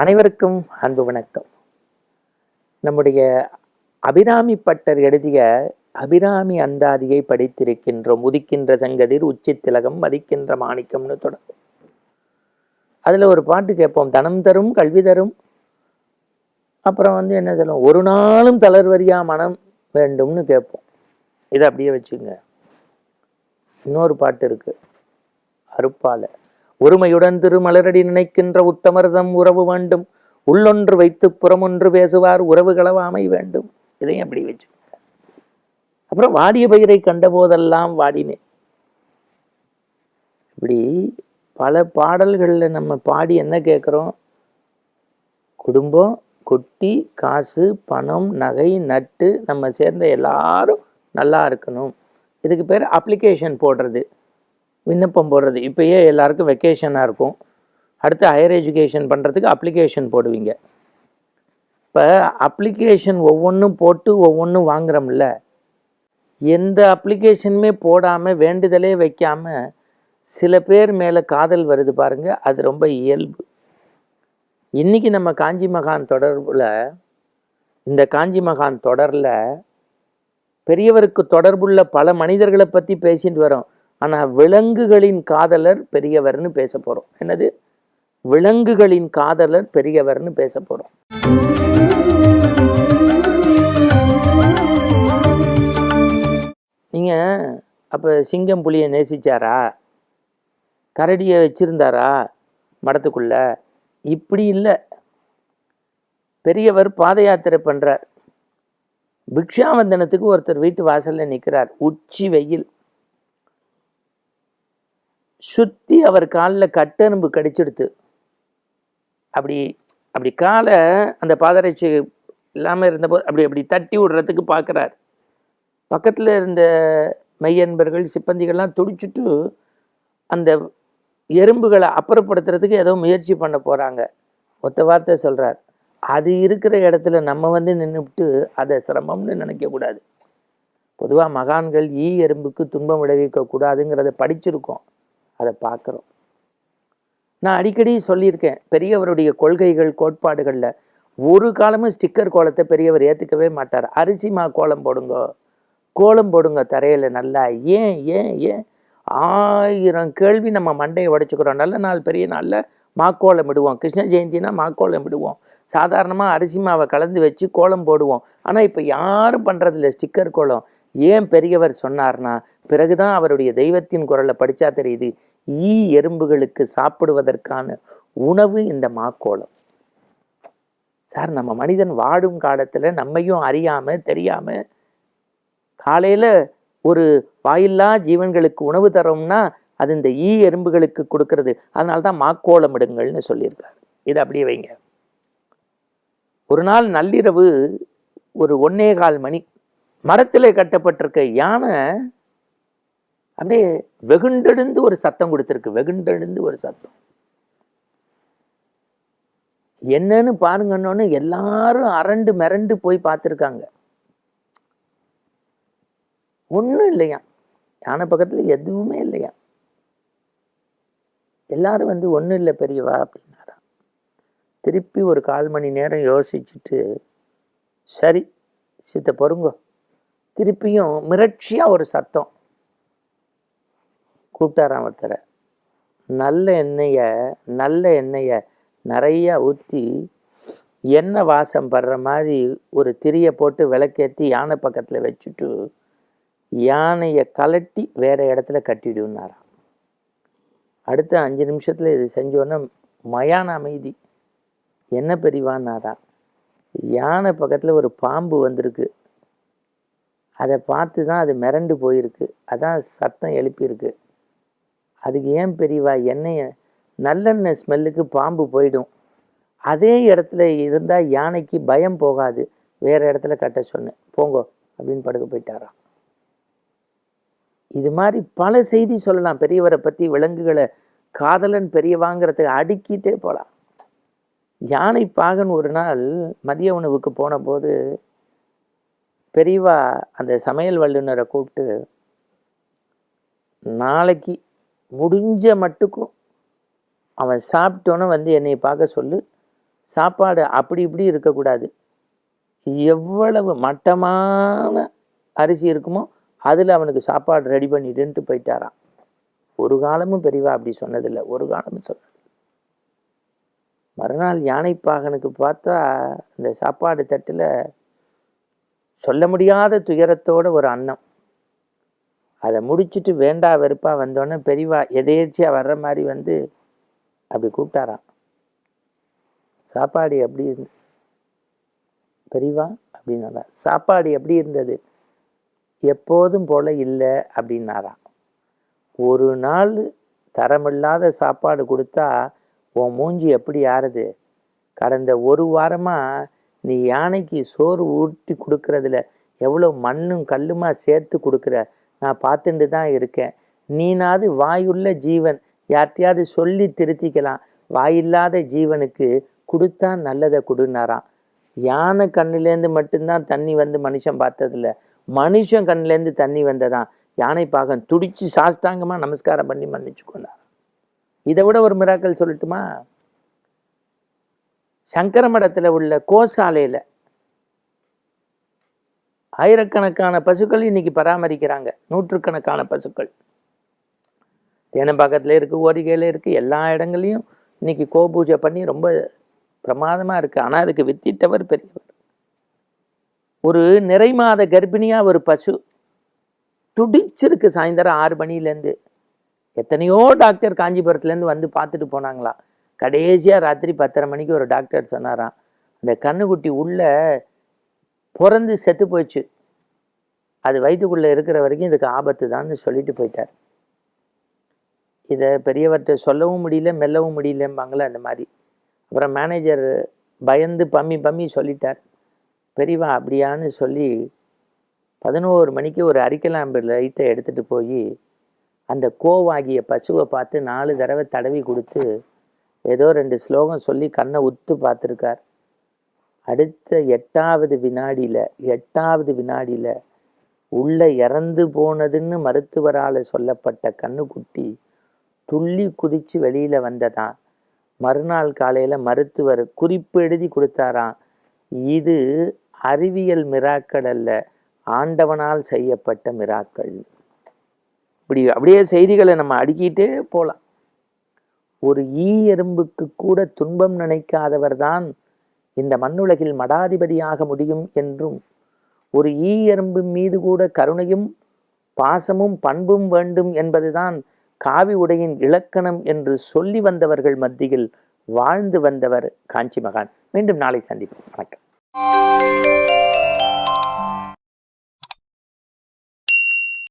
அனைவருக்கும் அன்பு வணக்கம். நம்முடைய அபிராமி பட்டர் எழுதிய அபிராமி அந்தாதியை படித்திருக்கின்றோம் உதிக்கின்ற சங்கதிர் உச்சி திலகம் மதிக்கின்ற மாணிக்கம்னு தொடங்கும் அதில் ஒரு பாட்டு கேட்போம் தனம் தரும் கல்வி தரும். அப்புறம் வந்து என்ன சொல்லுவோம் ஒரு நாளும் தளர்வரியா மனம் வேண்டும்னு கேட்போம். இதை அப்படியே வச்சுங்க. இன்னொரு பாட்டு இருக்கு அருப்பாலை ஒருமையுடன் திருமலரடி நினைக்கின்ற உத்தமர்தம் உறவு வேண்டும். உள்ளொன்று வைத்து புறமொன்று பேசுவார் உறவு களவாமை வேண்டும். இதையும் அப்படி வச்சு அப்புறம் வாடிய பயிரை கண்ட போதெல்லாம் வாடினேன் இப்படி பல பாடல்களில் நம்ம பாடி என்ன கேட்குறோம் குடும்பம் குட்டி காசு பணம் நகை நட்டு நம்ம சேர்ந்த எல்லாரும் நல்லா இருக்கணும். இதுக்கு பேர் அப்ளிகேஷன் போடுறது. விண்ணப்பம் போடுறது. இப்போயே எல்லாருக்கும் வெக்கேஷனாக இருக்கும். அடுத்து ஹையர் எஜுகேஷன் பண்ணுறதுக்கு அப்ளிகேஷன் போடுவீங்க. இப்போ அப்ளிகேஷன் ஒவ்வொன்றும் போட்டு ஒவ்வொன்றும் வாங்குறோம்ல. எந்த அப்ளிகேஷனுமே போடாமல் வேண்டுதலே வைக்காமல் சில பேர் மேலே காதல் வருது பாருங்கள் அது ரொம்ப இயல்பு. இன்னைக்கு நம்ம காஞ்சி மகான் தொடர்பில் இந்த காஞ்சி மகான் தொடரில் பெரியவருக்கு தொடர்புள்ள பல மனிதர்களை பற்றி பேசிட்டு வரோம். ஆனால் விலங்குகளின் காதலர் பெரியவர்னு பேச போகிறோம் என்னது? விலங்குகளின் காதலர் பெரியவர்னு பேச போகிறோம் நீங்கள் அப்போ சிங்கம் புலியை நேசிச்சாரா? கரடியை வச்சிருந்தாரா? மடத்துக்குள்ள? இப்படி இல்லை. பெரியவர் பாத யாத்திரை பண்ணுறார் பிக்ஷாவந்தனத்துக்கு ஒருத்தர் வீட்டு வாசலில் நிற்கிறார் உச்சி வெயில். சுற்றி அவர் காலில் கட்டெரும்பு கடிச்சிடுத்து. அப்படி அப்படி காலை அந்த பாதரட்சி இல்லாமல் இருந்தபோது அப்படி அப்படி தட்டி விடுறதுக்கு பார்க்குறார். பக்கத்தில் இருந்த மெய்யன்பர்கள் சிப்பந்திகள்லாம் துடிச்சிட்டு அந்த எறும்புகளை அப்புறப்படுத்துறதுக்கு ஏதோ முயற்சி பண்ண போகிறாங்க ஒத்த வார்த்தை சொல்கிறார் அது இருக்கிற இடத்துல நம்ம வந்து நின்றுவிட்டு அதை சிரமம்னு நினைக்கக்கூடாது பொதுவாக மகான்கள் ஈ எறும்புக்கு துன்பம் விளைவிக்க கூடாதுங்கிறத படிச்சிருக்கோம். அதை பார்க்குறோம். நான் அடிக்கடி சொல்லியிருக்கேன் பெரியவருடைய கொள்கைகள் கோட்பாடுகளில் ஒரு காலமும் ஸ்டிக்கர் கோலத்தை பெரியவர் ஏற்றுக்கவே மாட்டார். அரிசி மா கோலம் போடுங்க கோலம் போடுங்க தரையில் நல்லா. ஏன் ஏன் ஏன்? ஆயிரம் கேள்வி நம்ம மண்டையை உடைச்சிக்கிறோம். நல்ல நாள் பெரிய நாளில் மாக்கோலம் விடுவோம் கிருஷ்ண ஜெயந்தினா மாக்கோலம் விடுவோம் சாதாரணமாக அரிசி மாவை கலந்து வச்சு கோலம் போடுவோம். ஆனால் இப்போ யாரும் பண்ணுறதில்ல ஸ்டிக்கர் கோலம். ஏன் பெரியவர் சொன்னார்னா பிறகுதான் அவருடைய தெய்வத்தின் குரலை படித்தா தெரியுது. ஈ எறும்புகளுக்கு சாப்பிடுவதற்கான உணவு இந்த மாக்கோலம் சார் நம்ம மனிதன் வாடும் காலத்தில் நம்மையும் அறியாமல் தெரியாமல் காலையில் ஒரு வாயில்லா ஜீவன்களுக்கு உணவு தரோம்னா அது இந்த ஈ எறும்புகளுக்கு கொடுக்கறது. அதனால தான் மாக்கோளம் இடுங்கள்னு சொல்லியிருக்காரு. இதை அப்படியே வைங்க. ஒரு நாள் நள்ளிரவு ஒரு ஒன்னே கால் மணி மரத்தில் கட்டப்பட்டிருக்க யானை அப்படியே வெகுண்டெழுந்து ஒரு சத்தம் கொடுத்துருக்கு. வெகுண்டெழுந்து ஒரு சத்தம். என்னன்னு பாருங்கன்னு எல்லாரும் அரண்டு மிரண்டு போய் பார்த்துருக்காங்க. ஒன்றும் இல்லையா? யானை பக்கத்தில் எதுவுமே இல்லையா? எல்லாரும் வந்து ஒன்றும் இல்லை பெரியவா அப்படின்னாரா. திருப்பி ஒரு கால் மணி நேரம் யோசிச்சுட்டு சரி சித்த பொறுங்கோ திருப்பியும் மிரட்சியாக ஒரு சத்தம். கூப்பிட்டாராம் ஒருத்தரை. நல்ல எண்ணெயை நல்ல எண்ணெயை நிறையா ஊற்றி எண்ணெய் வாசம் படுற மாதிரி ஒரு திரியை போட்டு விளக்கேற்றி யானை பக்கத்தில் வச்சுட்டு யானையை கலட்டி வேறு இடத்துல கட்டிடுனாராம் அடுத்த அஞ்சு நிமிஷத்தில் இது செஞ்சோன்னே மயான அமைதி. என்ன பெரிவானாராம் யானை பக்கத்தில் ஒரு பாம்பு வந்திருக்கு. அதை பார்த்து தான் அது மிரண்டு போயிருக்கு. அதான் சத்தம் எழுப்பியிருக்கு. அதுக்கு ஏன் பெரியவா? எண்ணெயை நல்லெண்ணெய் ஸ்மெல்லுக்கு பாம்பு போயிடும். அதே இடத்துல இருந்தால் யானைக்கு பயம் போகாது. வேறு இடத்துல கட்ட சொன்னேன். போங்கோ அப்படின்னு படுக்க போயிட்டாராம் இது மாதிரி பல செய்தி சொல்லலாம். பெரியவரை பற்றி விலங்குகளை காதலன் பெரியவாங்கிறதுக்கு அடுக்கிட்டே போகலாம் யானை பாகன் ஒரு நாள் மதிய உணவுக்கு போன போது பெரியவா அந்த சமையல் வல்லுநரை கூப்பிட்டு நாளைக்கு முடிஞ்ச மட்டுக்கும் அவன் சாப்பிட்டோன்னே வந்து என்னை பார்க்க சொல்லு. சாப்பாடு அப்படி இப்படி இருக்கக்கூடாது. எவ்வளவு மட்டமான அரிசி இருக்குமோ அதில் அவனுக்கு சாப்பாடு ரெடி பண்ணிடுன்ட்டு போயிட்டாரான் ஒரு காலமும் பெரியவா அப்படி சொன்னதில்லை. ஒரு காலமும் சொன்னது மறுநாள் யானைப்பாகனுக்கு பார்த்தா இந்த சாப்பாடு தட்டில் சொல்ல முடியாத துயரத்தோட ஒரு அன்னம். அதை முடிச்சுட்டு வேண்டா வெறுப்பா வந்தோடனே பெரியவா எதேச்சியாக வர்ற மாதிரி வந்து அப்படி கூப்பிட்டாராம். சாப்பாடு எப்படி இருந்து பெரியவா அப்படின்னாரா சாப்பாடு எப்படி இருந்தது? எப்போதும் போல இல்லை அப்படின்னாராம். ஒரு நாள் தரமில்லாத சாப்பாடு கொடுத்தா உன் மூஞ்சி எப்படி ஆறுது? கடந்த ஒரு வாரமாக நீ யானைக்கு சோறு ஊட்டி கொடுக்கறதுல எவ்வளோ மண்ணும் கல்லுமா சேர்த்து கொடுக்குற? நான் பார்த்துட்டு தான் இருக்கேன். நீனாவது வாயுள்ள ஜீவன். யார்கிட்டயாவது சொல்லி திருத்திக்கலாம். வாயில்லாத ஜீவனுக்கு கொடுத்தா நல்லதை கொடுனாராம். யானை கண்ணுலேருந்து மட்டும்தான் தண்ணி வந்து மனுஷன் பார்த்ததில்ல. மனுஷன் கண்ணுலேருந்து தண்ணி வந்ததான் யானை பாகம் துடிச்சு சாஷ்டாங்கமாக நமஸ்காரம் பண்ணி மன்னிச்சுக்கொண்டார். இதை விட ஒரு மிராக்கள் சொல்லட்டுமா? சங்கர மடத்தில் உள்ள கோசாலையில் ஆயிரக்கணக்கான பசுக்கள் இன்னைக்கு பராமரிக்கிறாங்க. நூற்றுக்கணக்கான பசுக்கள். தேனம்பாக்கத்தில் இருக்குது ஓரிகையில் இருக்குது எல்லா இடங்கள்லையும் இன்னைக்கு கோபூஜை பண்ணி ரொம்ப பிரமாதமாக இருக்குது ஆனால் அதுக்கு வித்திட்டவர் பெரியவர். ஒரு நிறை மாத கர்ப்பிணியாக ஒரு பசு துடிச்சிருக்கு சாயந்தரம் ஆறு மணிலேருந்து எத்தனையோ டாக்டர் காஞ்சிபுரத்துலேருந்து வந்து பார்த்துட்டு போனாங்களா. கடைசியாக ராத்திரி பத்தரை மணிக்கு ஒரு டாக்டர் சொன்னாராம். அந்த கண்ணுக்குட்டி உள்ளே பிறந்து செத்து போயிடுச்சு. அது வயிற்றுக்குள்ளே இருக்கிற வரைக்கும் இதுக்கு ஆபத்து தான் சொல்லிட்டு போயிட்டார். இதை பெரியவர்கிட்ட சொல்லவும் முடியல மெல்லவும் முடியலம்பாங்களே அந்த மாதிரி. அப்புறம் மேனேஜர் பயந்து பம்மி பம்மி சொல்லிட்டார். பெரியவா அப்படியான்னு சொல்லி பதினோரு மணிக்கு ஒரு அரிக்கலாம்பு லைட்டை எடுத்துகிட்டு போய் அந்த கோவாகிய பசுவை பார்த்து நாலு தடவை தடவி கொடுத்து ஏதோ ரெண்டு ஸ்லோகம் சொல்லி கண்ணை உத்து பார்த்துருக்கார். அடுத்த எட்டாவது வினாடியில் எட்டாவது வினாடியில் உள்ள இறந்து போனதுன்னு மருத்துவரால் சொல்லப்பட்ட கண்ணுக்குட்டி துள்ளி குதிச்சு வெளியில் வந்ததான் மறுநாள் காலையில் மருத்துவர் குறிப்பு எழுதி கொடுத்தாராம். இது அறிவியல் மிராக்கள் அல்ல ஆண்டவனால் செய்யப்பட்ட மிராக்கள். இப்படி அப்படியே செய்திகளை நம்ம அடுக்கிட்டே போகலாம் ஒரு ஈ எறும்புக்கு கூட துன்பம் நினைக்காதவர் தான் இந்த மண்ணுலகில் மடாதிபதியாக முடியும் என்றும் ஒரு ஈ எறும்பு மீது கூட கருணையும் பாசமும் பண்பும் வேண்டும் என்பதுதான் காவி உடையின் இலக்கணம் என்று சொல்லி வந்தவர்கள் மத்தியில் வாழ்ந்து வந்தவர் காஞ்சி மகான் மீண்டும் நாளை சந்திப்போம். வணக்கம்.